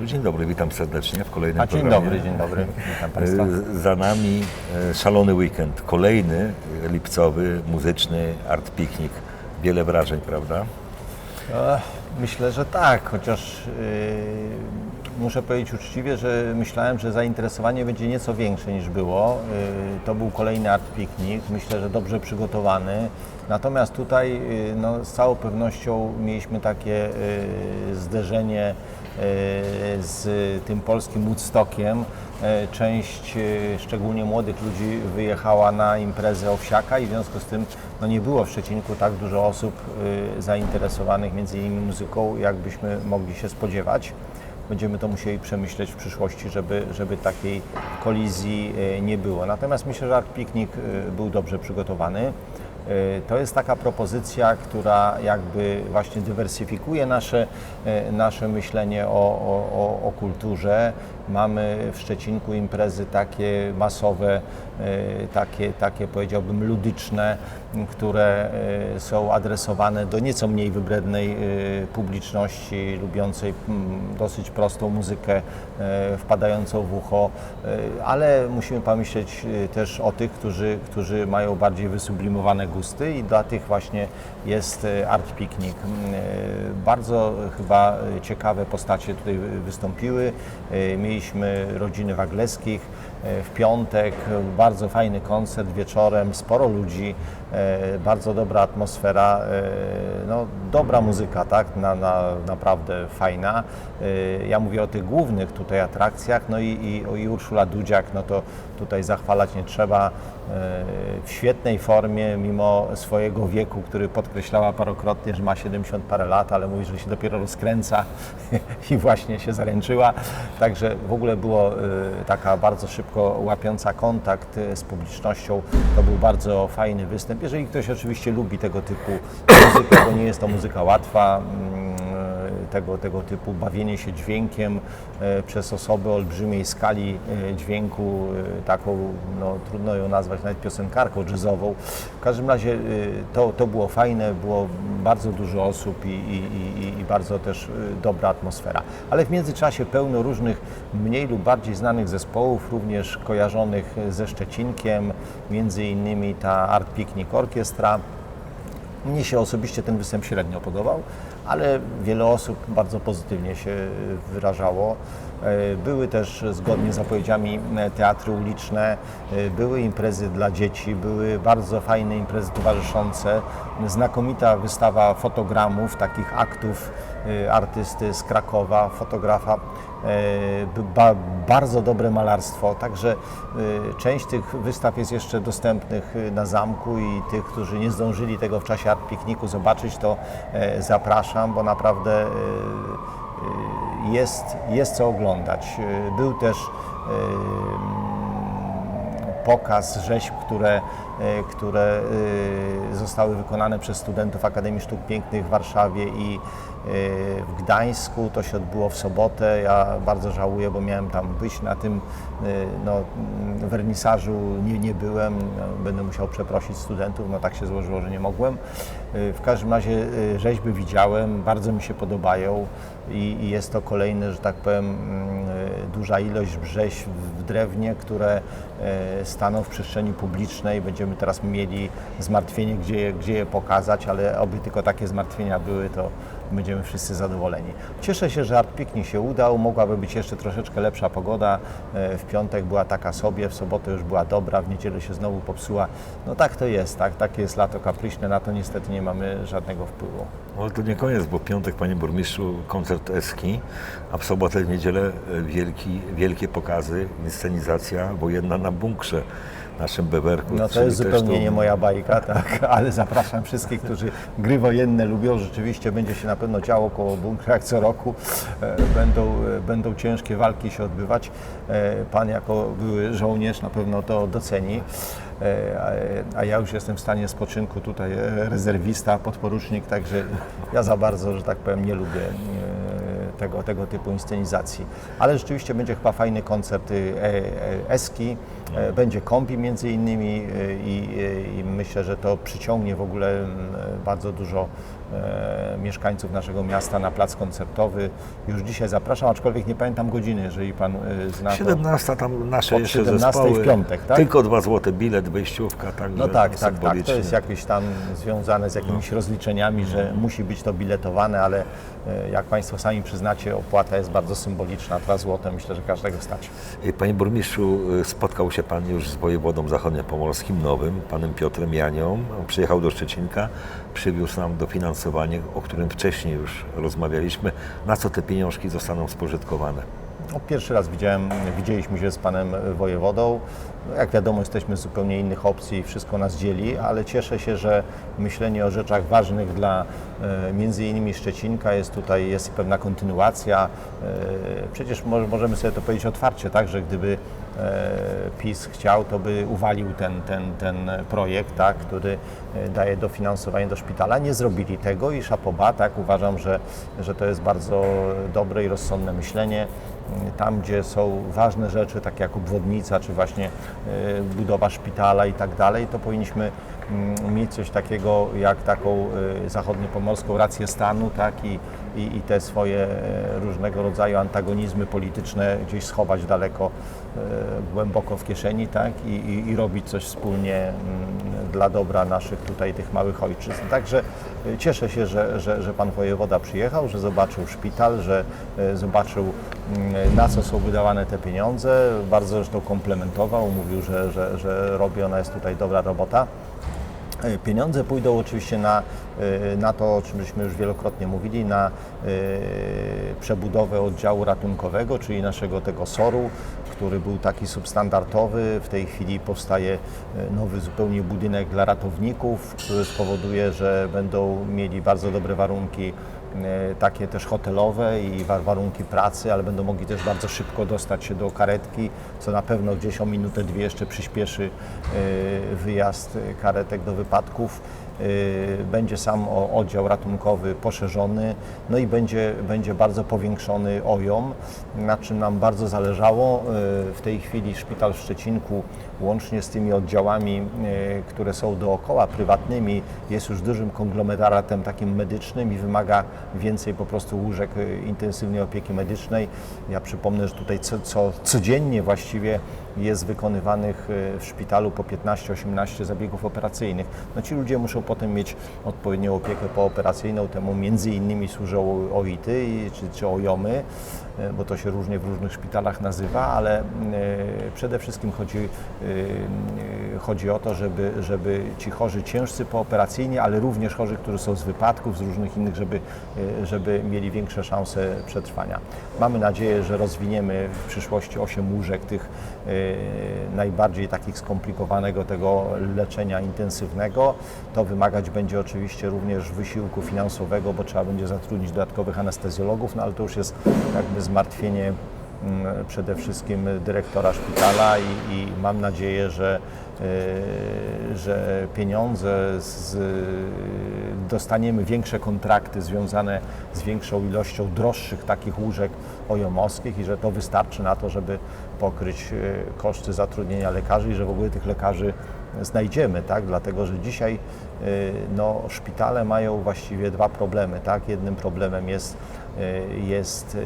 Dzień dobry, witam serdecznie w kolejnym A dzień programie. dobry, dzień dobry. Witam Państwa. E, Za nami e, szalony weekend, kolejny lipcowy, muzyczny art piknik. Wiele wrażeń, prawda? E, Myślę, że tak, chociaż yy, muszę powiedzieć uczciwie, że myślałem, że zainteresowanie będzie nieco większe niż było. Yy, to był kolejny art piknik, myślę, że dobrze przygotowany. Natomiast tutaj yy, no, z całą pewnością mieliśmy takie yy, zderzenie z tym polskim Woodstockiem. E, Część, e, szczególnie młodych ludzi, wyjechała na imprezę Owsiaka i w związku z tym no, nie było w Szczecinku tak dużo osób e, zainteresowanych między innymi muzyką, jakbyśmy mogli się spodziewać. Będziemy to musieli przemyśleć w przyszłości, żeby, żeby takiej kolizji e, nie było. Natomiast myślę, że Art Picnic e, był dobrze przygotowany. E, To jest taka propozycja, która jakby właśnie dywersyfikuje nasze, e, nasze myślenie o, o, o kulturze. Mamy w Szczecinku imprezy takie masowe, e, takie, takie powiedziałbym ludyczne, które e, są adresowane do nieco mniej wybrednej e, publiczności, lubiącej m, dosyć prostą muzykę, wpadającą w ucho, ale musimy pomyśleć też o tych, którzy, którzy mają bardziej wysublimowane gusty i dla tych właśnie jest Art Picnic. Bardzo chyba ciekawe postacie tutaj wy- wystąpiły. Mieliśmy rodziny Wagleskich w piątek, e, bardzo fajny koncert wieczorem, sporo ludzi, e, bardzo dobra atmosfera, e, no, dobra muzyka, tak, na, na, naprawdę fajna. E, Ja mówię o tych głównych tutaj atrakcjach, no i, i, i Urszula Dudziak, no to tutaj zachwalać nie trzeba. E, W świetnej formie, mimo swojego wieku, który podkreślała parokrotnie, że ma 70 parę lat, ale mówi, że się dopiero rozkręca i właśnie się zaręczyła. Także w ogóle było e, taka bardzo szybko łapiąca kontakt e, z publicznością. To był bardzo fajny występ. Jeżeli ktoś oczywiście lubi tego typu muzykę, bo nie jest to muzyka łatwa, mm, tego, tego typu bawienie się dźwiękiem e, przez osoby olbrzymiej skali e, dźwięku, e, taką, no, trudno ją nazwać nawet piosenkarką jazzową. W każdym razie to, to było fajne, było bardzo dużo osób i, i, i, i bardzo też dobra atmosfera. Ale w międzyczasie pełno różnych mniej lub bardziej znanych zespołów, również kojarzonych ze Szczecinkiem, między innymi ta Art Picnic Orkiestra. Mnie się osobiście ten występ średnio podobał, ale wiele osób bardzo pozytywnie się wyrażało. E, Były też zgodnie z zapowiedziami e, teatry uliczne, e, były imprezy dla dzieci, były bardzo fajne imprezy towarzyszące, znakomita wystawa fotogramów, takich aktów artysty z Krakowa, fotografa b- ba, bardzo dobre malarstwo, także e, część tych wystaw jest jeszcze dostępnych na zamku i tych, którzy nie zdążyli tego w czasie art pikniku zobaczyć, to zapraszam, bo naprawdę jest, jest co oglądać. Był też pokaz rzeźb, które, które e, zostały wykonane przez studentów Akademii Sztuk Pięknych w Warszawie i e, w Gdańsku. To się odbyło w sobotę. Ja bardzo żałuję, bo miałem tam być na tym no, mm, wernisażu. Nie, nie byłem. No, Będę musiał przeprosić studentów. No tak się złożyło, że nie mogłem. W każdym razie rzeźby widziałem, bardzo mi się podobają i, i jest to kolejny, że tak powiem, mm, duża ilość rzeźb w drewnie, które staną w przestrzeni publicznej. Będziemy teraz mieli zmartwienie, gdzie, je- gdzie je pokazać, ale oby tylko takie zmartwienia były, to będziemy wszyscy zadowoleni. Cieszę się, że Art Picnic się udał. Mogłaby być jeszcze troszeczkę lepsza pogoda. E, W piątek była taka sobie, w sobotę już była dobra, w niedzielę się znowu popsuła. No tak to jest, tak? Takie jest lato kapryśne, na to niestety nie mamy żadnego wpływu. No, to nie koniec, bo piątek, panie burmistrzu, koncert Eski, a w sobotę, w niedzielę e, wielki, wielkie pokazy, inscenizacja wojenna na bunkrze naszym bewerku. No to jest zupełnie nie moja bajka, tak, ale zapraszam wszystkich, którzy gry wojenne lubią. Rzeczywiście będzie się na pewno działo koło bunkra jak co roku. E, Będą, e, będą ciężkie walki się odbywać. E, Pan jako były żołnierz na pewno to doceni. A- ja już jestem w stanie spoczynku tutaj rezerwista, podporucznik, także ja za bardzo, że tak powiem, nie lubię tego, tego typu inscenizacji. Ale rzeczywiście będzie chyba fajny koncert Eski. E, Będzie kombi między innymi e, i, i, i myślę, że to przyciągnie w ogóle bardzo dużo e, mieszkańców naszego miasta na plac koncertowy. Już dzisiaj zapraszam, aczkolwiek nie pamiętam godziny, jeżeli Pan e, zna to. 17 tam nasze Od jeszcze 17 zespoły. w piątek, tak? Tylko 2 złote bilet, wejściówka, także No tak, tak, tak. To jest jakieś tam związane z jakimiś rozliczeniami, że musi być to biletowane, ale e, jak Państwo sami przyznacie, opłata jest bardzo symboliczna. 2 złote myślę, że każdego stać. Panie burmistrzu, spotkał się Pan już z wojewodą zachodniopomorskim nowym, panem Piotrem Janią. Przyjechał do Szczecinka, przywiózł nam dofinansowanie, o którym wcześniej już rozmawialiśmy. Na co te pieniążki zostaną spożytkowane? No, pierwszy raz widziałem, widzieliśmy się z panem wojewodą. No, Jak wiadomo, jesteśmy z zupełnie innych opcji, wszystko nas dzieli, ale cieszę się, że myślenie o rzeczach ważnych dla e, między innymi Szczecinka jest tutaj, jest pewna kontynuacja. E, Przecież mo- możemy sobie to powiedzieć otwarcie, tak, że gdyby e, PiS chciał, to by uwalił ten, ten, ten projekt, tak, który daje dofinansowanie do szpitala. Nie zrobili tego i szapoba, tak, uważam, że, że to jest bardzo dobre i rozsądne myślenie tam, gdzie są ważne rzeczy, takie jak obwodnica, czy właśnie budowa szpitala i tak dalej, to powinniśmy mieć coś takiego jak taką e, zachodniopomorską rację stanu, tak, i, i, i te swoje e, różnego rodzaju antagonizmy polityczne gdzieś schować daleko, e, głęboko w kieszeni, tak, i, i, i robić coś wspólnie mm, dla dobra naszych tutaj tych małych ojczyzn. Także e, cieszę się, że, że, że pan wojewoda przyjechał, że zobaczył szpital, że zobaczył mm, na co są wydawane te pieniądze. Bardzo zresztą komplementował, mówił, że, że, że robiona jest tutaj dobra robota. E, Pieniądze pójdą oczywiście na, e, na to, o czym żeśmy już wielokrotnie mówili, na e, przebudowę oddziału ratunkowego, czyli naszego tego SOR-u, który był taki substandardowy. W tej chwili powstaje nowy zupełnie budynek dla ratowników, który spowoduje, że będą mieli bardzo dobre warunki takie też hotelowe i wa- warunki pracy, ale będą mogli też bardzo szybko dostać się do karetki, co na pewno gdzieś o minutę, dwie jeszcze przyspieszy e, wyjazd e, karetek do wypadków. E, Będzie sam oddział ratunkowy poszerzony, no i będzie, będzie bardzo powiększony OJOM, na czym nam bardzo zależało. E, W tej chwili szpital w Szczecinku łącznie z tymi oddziałami, e, które są dookoła prywatnymi, jest już dużym konglomeratem takim medycznym i wymaga więcej po prostu łóżek e, intensywnej opieki medycznej. Ja przypomnę, że tutaj co, co, codziennie właściwie jest wykonywanych e, w szpitalu po 15-18 zabiegów operacyjnych. No ci ludzie muszą potem mieć odpowiednią opiekę pooperacyjną, temu między innymi służą OIT-y czy, czy OJOMy, e, bo to się różnie w różnych szpitalach nazywa, ale przede wszystkim chodzi, chodzi o to, żeby, żeby ci chorzy ciężcy pooperacyjnie, ale również chorzy, którzy są z wypadków, z różnych innych, żeby, żeby mieli większe szanse przetrwania. Mamy nadzieję, że rozwiniemy w przyszłości 8 łóżek tych e, najbardziej takich skomplikowanego tego leczenia intensywnego. To wymagać będzie oczywiście również wysiłku finansowego, bo trzeba będzie zatrudnić dodatkowych anestezjologów, no ale to już jest jakby zmartwienie przede wszystkim dyrektora szpitala i, i mam nadzieję, że, e, że pieniądze z, dostaniemy większe kontrakty związane z większą ilością droższych takich łóżek ojomowskich i że to wystarczy na to, żeby pokryć e, koszty zatrudnienia lekarzy i że w ogóle tych lekarzy znajdziemy, tak? dlatego że dzisiaj no, szpitale mają właściwie dwa problemy. Tak? Jednym problemem jest, e, jest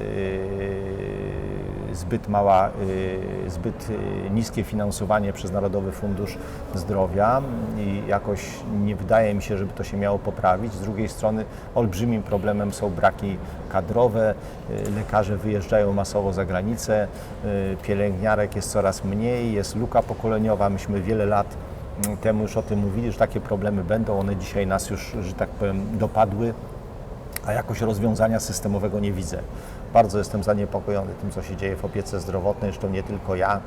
e, zbyt mała, zbyt niskie finansowanie przez Narodowy Fundusz Zdrowia i jakoś nie wydaje mi się, żeby to się miało poprawić. Z drugiej strony olbrzymim problemem są braki kadrowe, lekarze wyjeżdżają masowo za granicę, pielęgniarek jest coraz mniej, jest luka pokoleniowa. Myśmy wiele lat temu już o tym mówili, że takie problemy będą, one dzisiaj nas już, że tak powiem, dopadły a jakoś rozwiązania systemowego nie widzę. Bardzo jestem zaniepokojony tym, co się dzieje w opiece zdrowotnej, zresztą nie tylko ja.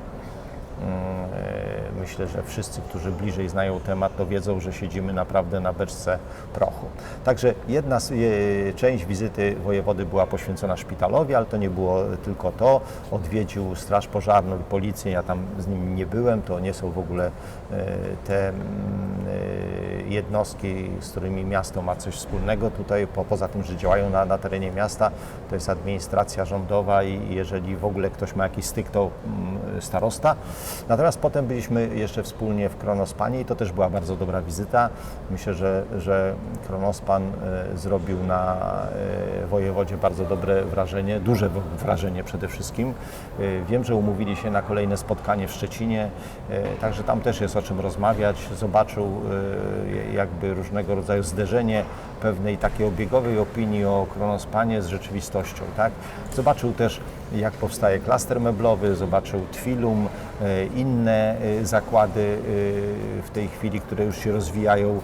Myślę, że wszyscy, którzy bliżej znają temat, to wiedzą, że siedzimy naprawdę na beczce prochu. Także jedna e, część wizyty wojewody była poświęcona szpitalowi, ale to nie było tylko to. Odwiedził Straż Pożarną i Policję, ja tam z nimi nie byłem, to nie są w ogóle e, te mm, e, jednostki, z którymi miasto ma coś wspólnego. Tutaj po, poza tym, że działają na, na terenie miasta, to jest administracja rządowa i jeżeli w ogóle ktoś ma jakiś styk, to mm, starosta. Natomiast potem byliśmy jeszcze wspólnie w Kronospanie i to też była bardzo dobra wizyta. Myślę, że, że Kronospan e, zrobił na e, wojewodzie bardzo dobre wrażenie, duże wrażenie przede wszystkim. E, Wiem, że umówili się na kolejne spotkanie w Szczecinie, także tam też jest o czym rozmawiać. Zobaczył jakby różnego rodzaju zderzenie pewnej takiej obiegowej opinii o Kronospanie z rzeczywistością. Tak? Zobaczył też, jak powstaje klaster meblowy, zobaczył Twilum, e, inne e, zakłady e, w tej chwili, które już się rozwijają,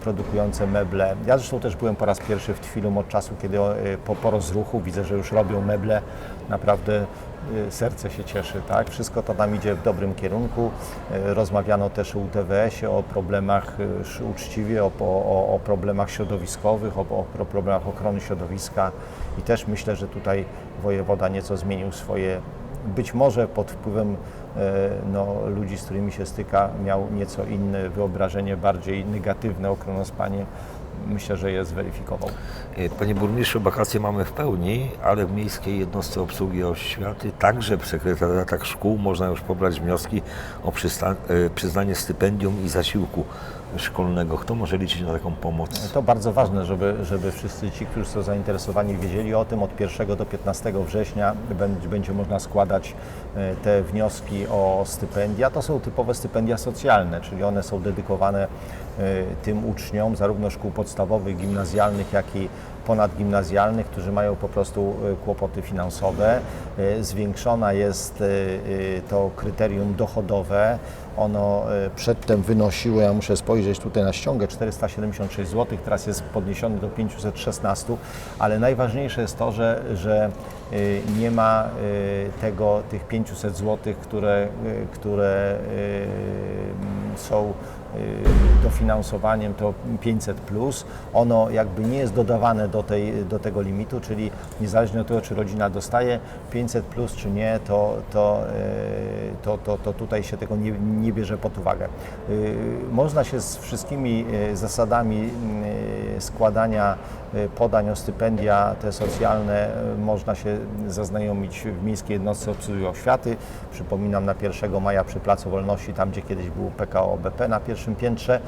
produkujące meble. Ja zresztą też byłem po raz pierwszy w Twilum od czasu, kiedy po, po rozruchu widzę, że już robią meble. Naprawdę serce się cieszy, tak? Wszystko to tam idzie w dobrym kierunku. E, Rozmawiano też o UTWS-ie, o problemach sz- uczciwie, o, o, o problemach środowiskowych, o, o problemach ochrony środowiska i też myślę, że tutaj wojewoda nieco zmienił swoje, być może pod wpływem no, ludzi, z którymi się styka, miał nieco inne wyobrażenie, bardziej negatywne o Kronospanie. Myślę, że je zweryfikował. E, Panie burmistrzu, wakacje mamy w pełni, ale w Miejskiej Jednostce Obsługi Oświaty, także w sekretariatach szkół można już pobrać wnioski o e, przyznanie stypendium i zasiłku szkolnego. Kto może liczyć na taką pomoc? To bardzo ważne, żeby, żeby wszyscy ci, którzy są zainteresowani, wiedzieli o tym. Od 1 do 15 września będzie, można składać e, te wnioski o stypendia. To są typowe stypendia socjalne, czyli one są dedykowane e, tym uczniom zarówno szkół podstawowych, gimnazjalnych, jak i ponadgimnazjalnych, którzy mają po prostu e, kłopoty finansowe. E, Zwiększona jest e, to kryterium dochodowe. Ono przedtem wynosiło, ja muszę spojrzeć tutaj na ściągę, 476 zł, teraz jest podniesiony do 516, ale najważniejsze jest to, że, że nie ma tego, tych 500 zł, które, które są y, dofinansowaniem to 500 plus, ono jakby nie jest dodawane do, tej, do tego limitu, czyli niezależnie od tego, czy rodzina dostaje 500 plus, czy nie, to, to, y, to, to, to tutaj się tego nie, nie bierze pod uwagę. Y, Można się z wszystkimi y, zasadami y, składania y, podań o stypendia te socjalne y, można się zaznajomić w Miejskiej Jednostce Obsługi Oświaty. Przypominam na 1 maja przy Placu Wolności, tam gdzie kiedyś był PKO BP na pierwszym piętrze.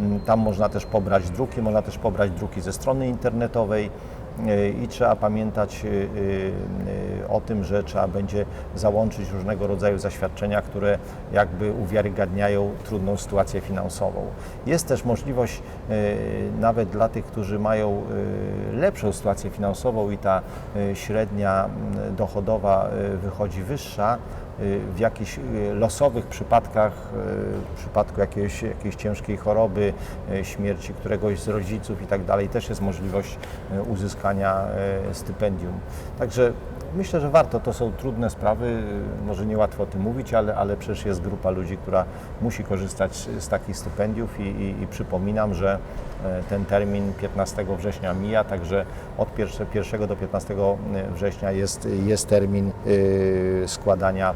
Mm, Tam można też pobrać druki, można też pobrać druki ze strony internetowej. Y, I trzeba pamiętać y, y, o tym, że trzeba będzie załączyć różnego rodzaju zaświadczenia, które jakby uwiarygadniają trudną sytuację finansową. Jest też możliwość nawet dla tych, którzy mają lepszą sytuację finansową i ta średnia mm, dochodowa wychodzi wyższa, w jakichś y, losowych przypadkach, y, w przypadku jakiejś, jakiejś ciężkiej choroby, y, śmierci któregoś z rodziców i tak dalej, też jest możliwość y, uzyskania y, stypendium. Także myślę, że warto. To są trudne sprawy, może niełatwo o tym mówić, ale, ale przecież jest grupa ludzi, która musi korzystać z, takich stypendiów i, i, i przypominam, że e, ten termin 15 września mija, także od 1, 1 do 15 września jest, jest termin y, składania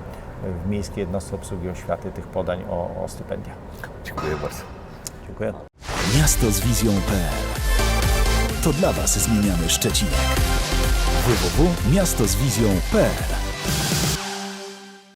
w Miejskiej Jednostce Obsługi Oświaty tych podań o, o stypendia. Dziękuję bardzo. Dziękuję. Miasto z wizją.pl To dla Was zmieniamy Szczecinek. www.miastozwizją.pl